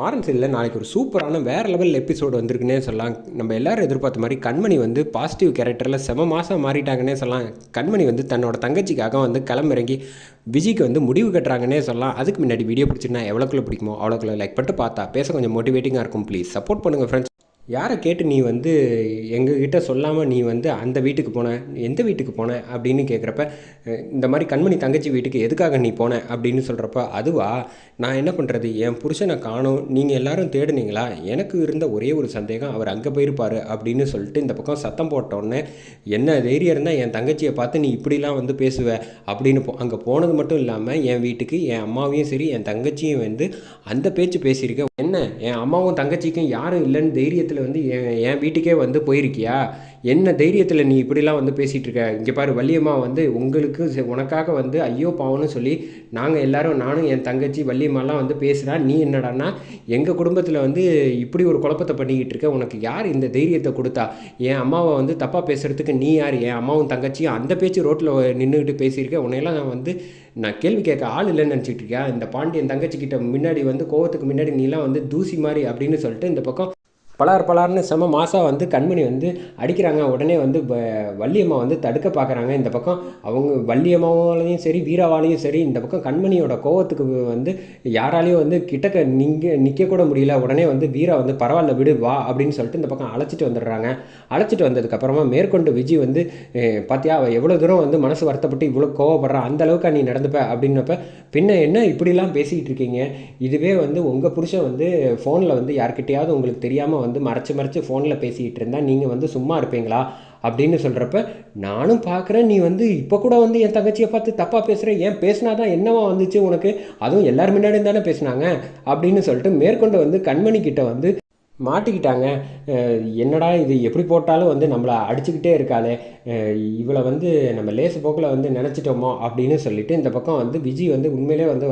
மாறன் சீரியலில் நாளைக்கு ஒரு சூப்பரான வேறு லெவல் எபிசோடு வந்திருக்குன்னே சொல்லலாம். நம்ம எல்லாரும் எதிர்பார்த்த மாதிரி கண்மணி வந்து பாசிட்டிவ் கேரக்டரில் செம மாதம் மாறிட்டாங்கன்னே சொல்லலாம். கண்மணி வந்து தன்னோட தங்கச்சிக்காக வந்து களமிறங்கி விஜய்க்கு வந்து முடிவு கட்டுறாங்கன்னே சொல்லலாம். அதுக்கு முன்னாடி வீடியோ பிடிச்சிருந்தா எவ்வளோக்குள்ளே பிடிக்குமோ அவ்வளோக்குள்ள லைக் பண்ணிட்டு பார்த்தா பேச கொஞ்சம் மோட்டிவேட்டிங்காக இருக்கும். ப்ளீஸ் சப்போர்ட் பண்ணுங்கள் ஃப்ரெண்ட்ஸ் யாரை கேட்டு நீ வந்து எங்ககிட்ட சொல்லாமல் நீ வந்து அந்த வீட்டுக்கு போன எந்த வீட்டுக்கு போன அப்படின்னு கேட்குறப்ப இந்த மாதிரி கண்மணி தங்கச்சி வீட்டுக்கு எதுக்காக நீ போன அப்படின்னு சொல்கிறப்ப அதுவா? நான் என்ன பண்ணுறது என் புருஷனை காணோம். நீங்கள் எல்லாரும் தேடுனீங்களா? எனக்கு இருந்த ஒரே ஒரு சந்தேகம் அவர் அங்கே போயிருப்பார் அப்படின்னு சொல்லிட்டு இந்த பக்கம் சத்தம் போட்டோன்னே என்ன தைரியம் இருந்தால் என் தங்கச்சியை பார்த்து நீ இப்படிலாம் வந்து பேசுவ? அப்படின்னு போ அங்கே போனது மட்டும் இல்லாமல் என் வீட்டுக்கு என் அம்மாவையும் சரி என் தங்கச்சியும் வந்து அந்த பேச்சு பேசியிருக்க என்ன? என் அம்மாவும் தங்கச்சிக்கும் யாரும் இல்லைன்னு தைரியத்தில் வந்து என் என் வீட்டுக்கே வந்து போயிருக்கியா? என்ன தைரியத்தில் நீ இப்படிலாம் வந்து பேசிகிட்டு இருக்க இங்கே பாரு வள்ளியம்மா வந்து உங்களுக்கு செ- உனக்காக வந்து ஐயோ பாவம்னு சொல்லி நாங்கள் எல்லாரும் நானும் என் தங்கச்சி வள்ளியம்மாலாம் வந்து பேசுகிறா நீ என்னடான்னா எங்கள் குடும்பத்தில் வந்து இப்படி ஒரு குழப்பத்தை பண்ணிக்கிட்டு இருக்க உனக்கு யார் இந்த தைரியத்தை கொடுத்தா? என் அம்மாவை வந்து தப்பாக பேசுகிறதுக்கு நீ யார்? என் அம்மாவும் தங்கச்சியும் அந்த பேச்சு ரோட்டில் நின்றுக்கிட்டு பேசியிருக்க. உன்னையெல்லாம் நான் வந்து நான் கேள்வி கேட்க ஆள் இல்லைன்னு நினச்சிட்டு இருக்கியா இந்த பாண்டியன் தங்கச்சி கிட்ட முன்னாடி வந்து கோவத்துக்கு முன்னாடி நீலாம் வந்து தூசி மாதிரி அப்படின்னு சொல்லிட்டு இந்த பக்கம் பலார் பலார்னு செம மாதம் வந்து கண்மணி வந்து அடிக்கிறாங்க. உடனே வந்து வள்ளியம்மா வந்து தடுக்க பார்க்குறாங்க இந்த பக்கம். அவங்க வள்ளியம்மாவாலையும் சரி வீராவாலையும் சரி இந்த பக்கம் கண்மணியோட கோவத்துக்கு வந்து யாராலையும் வந்து கிட்டக்க நிங்க நிற்கக்கூட முடியல. உடனே வந்து வீரா வந்து பரவாயில்ல விடு வா அப்படின்னு சொல்லிட்டு இந்த பக்கம் அழைச்சிட்டு வந்துடுறாங்க. அழைச்சிட்டு வந்ததுக்கப்புறமா மேற்கொண்டு விஜய் வந்து பார்த்தியா அவள் எவ்வளோ தூரம் வந்து மனசு வருத்தப்பட்டு இவ்வளோ கோவப்படுறா? அந்த அளவுக்கு நீ நடந்துப்ப? அப்படின்னப்ப பின்ன என்ன இப்படிலாம் பேசிக்கிட்டு இருக்கீங்க? இதுவே வந்து உங்கள் புருஷன் வந்து ஃபோனில் வந்து யார்கிட்டையாவது உங்களுக்கு தெரியாமல் வந்து மறைச்சு மறைச்சு ஃபோனில் பேசிக்கிட்டு இருந்தா நீங்கள் வந்து சும்மா இருப்பீங்களா? அப்படின்னு சொல்கிறப்ப நானும் பார்க்குறேன் நீ வந்து இப்போ கூட வந்து என் தங்கச்சியை பார்த்து தப்பாக பேசுகிற ஏன் பேசினா தான் என்னவா வந்துச்சு உனக்கு? அதுவும் எல்லார் முன்னாடியும் தானே பேசுனாங்க? அப்படின்னு சொல்லிட்டு மேற்கொண்டு வந்து கண்மணி கிட்ட வந்து மாட்டிக்கிட்டாங்க. என்னடா இது? எப்படி போட்டாலும் வந்து நம்மளை அடிச்சுக்கிட்டே இருக்காளே. இவளை வந்து நம்ம லேசு போக்கில் வந்து நினச்சிட்டோமோ அப்படின்னு சொல்லிட்டு இந்த பக்கம் வந்து விஜய் வந்து உண்மையிலே வந்து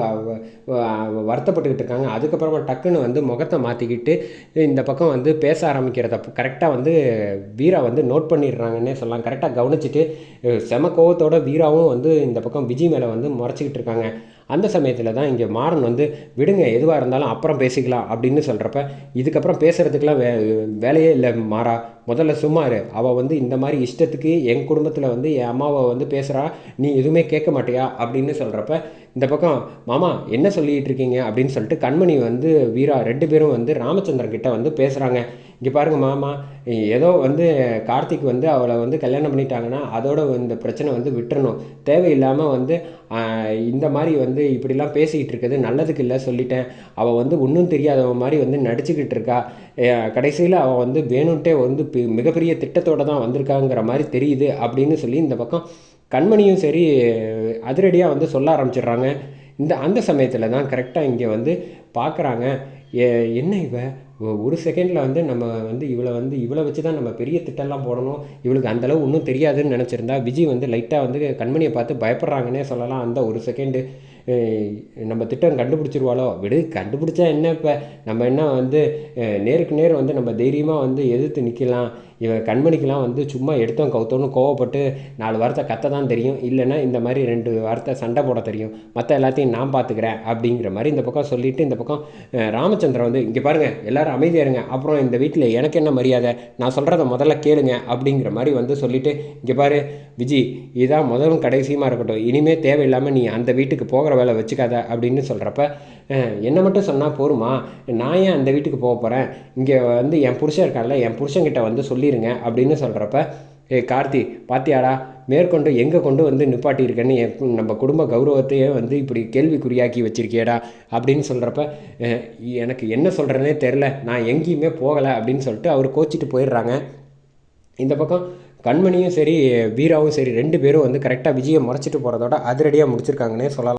வருத்தப்பட்டுக்கிட்டு இருக்காங்க. அதுக்கப்புறமா டக்குன்னு வந்து முகத்தை மாற்றிக்கிட்டு இந்த பக்கம் வந்து பேச ஆரம்பிக்கிறத கரெக்டாக வந்து வீரா வந்து நோட் பண்ணிடுறாங்கன்னே சொல்லலாம். கரெக்டாக கவனிச்சிட்டு செம கோவத்தோட வீராவும் வந்து இந்த பக்கம் விஜய் மேலே வந்து முறைச்சிக்கிட்டு இருக்காங்க. அந்த சமயத்தில் தான் இங்கே மாறன் வந்து விடுங்க எதுவாக இருந்தாலும் அப்புறம் பேசிக்கலாம் அப்படின்னு சொல்கிறப்ப இதுக்கப்புறம் பேசுகிறதுக்கெலாம் வே வேலையே இல்லை மாறா. முதல்ல சும்மா இரு. அவள் வந்து இந்த மாதிரி இஷ்டத்துக்கு என் குடும்பத்தில் வந்து என் அம்மாவை வந்து பேசுகிறா நீ எதுவுமே கேட்க மாட்டியா? அப்படின்னு சொல்கிறப்ப இந்த பக்கம் மாமா என்ன சொல்லிகிட்டு இருக்கீங்க? அப்படின்னு சொல்லிட்டு கண்மணி வந்து வீரா ரெண்டு பேரும் வந்து ராமச்சந்திரன் கிட்ட வந்து பேசுகிறாங்க இங்கே பாருங்கள் மாமா ஏதோ வந்து கார்த்திக் வந்து அவளை வந்து கல்யாணம் பண்ணிட்டாங்கன்னா அதோட இந்த பிரச்சனை வந்து விட்டுறணும். தேவையில்லாமல் வந்து இந்த மாதிரி வந்து இப்படிலாம் பேசிக்கிட்டு இருக்கிறது நல்லதுக்கு இல்லை சொல்லிட்டேன். அவள் வந்து ஒன்றும் தெரியாதவ மாதிரி வந்து நடிச்சுக்கிட்டு இருக்கா. கடைசியில் அவள் வந்து வேணும்ட்டே வந்து மிகப்பெரிய திட்டத்தோட தான் வந்திருக்காங்கிற மாதிரி தெரியுது அப்படின்னு சொல்லி இந்த பக்கம் கண்மணியும் சரி அதிரடியாக வந்து சொல்ல ஆரம்பிச்சிடுறாங்க. இந்த அந்த சமயத்தில் தான் கரெக்டாக இங்கே வந்து பார்க்குறாங்க என்ன இவ? ஒரு செகண்டில் வந்து நம்ம வந்து இவளை வந்து இவளை வச்சு தான் நம்ம பெரிய திட்டம்லாம் போடணும். இவளுக்கு அந்தளவு ஒன்றும் தெரியாதுன்னு நினச்சிருந்தா விஜய் வந்து லைட்டாக வந்து கண்மணியை பார்த்து பயப்படுறாங்கன்னே சொல்லலாம். அந்த ஒரு செகண்டு நம்ம திட்டம் கண்டுபிடிச்சிருவாளோ? விடு கண்டுபிடிச்சா என்ன இப்போ? நம்ம என்ன வந்து நேருக்கு நேர் வந்து நம்ம தைரியமாக வந்து எதிர்த்து நிற்கலாம் இவன் கண்மணிக்கெலாம் வந்து சும்மா எடுத்தோம் கவுத்தோன்னு கோவப்பட்டு நாலு வார்த்தை கத்த தான் தெரியும். இல்லைன்னா இந்த மாதிரி ரெண்டு வார்த்தை சண்டை போட தெரியும். மற்ற எல்லாத்தையும் நான் பார்த்துக்கிறேன் அப்படிங்கிற மாதிரி இந்த பக்கம் சொல்லிட்டு இந்த பக்கம் ராமச்சந்திரன் வந்து இங்கே பாருங்கள் எல்லாரும் அமைதியாக இருங்க. அப்புறம் இந்த வீட்டில் எனக்கு என்ன மரியாதை? நான் சொல்கிறத முதல்ல கேளுங்க. அப்படிங்கிற மாதிரி வந்து சொல்லிவிட்டு இங்கே பாரு விஜி இதான் முதலும் கடைசியுமாக இருக்கட்டும். இனிமே தேவையில்லாமல் நீ அந்த வீட்டுக்கு போகிற வேலை வச்சுக்காத அப்படின்னு சொல்கிறப்ப என்னை மட்டும் சொன்னால் போருமா? நான் ஏன் அந்த வீட்டுக்கு போக போகிறேன் இங்கே வந்து என் புருஷன் இருக்கான்ல என் புருஷன்கிட்ட வந்து சொல்லிடுங்க அப்படின்னு சொல்கிறப்ப ஏ கார்த்தி பாத்தியாடா? மேற்கொண்டு எங்கே கொண்டு வந்து நிப்பாட்டியிருக்கேன்னு என் நம்ம குடும்ப கௌரவத்தையே வந்து இப்படி கேள்விக்குறியாக்கி வச்சிருக்கியடா? அப்படின்னு சொல்கிறப்ப எனக்கு என்ன சொல்கிறேனே தெரில நான் எங்கேயுமே போகலை அப்படின்னு சொல்லிட்டு அவர் கோச்சிட்டு போயிடுறாங்க. இந்த பக்கம் கண்மணியும் சரி வீராவும் சரி ரெண்டு பேரும் வந்து கரெக்டாக விஜயை முறைச்சிட்டு போகிறதோட அதிரடியாக முடிச்சிருக்காங்கன்னே சொல்லலாம்.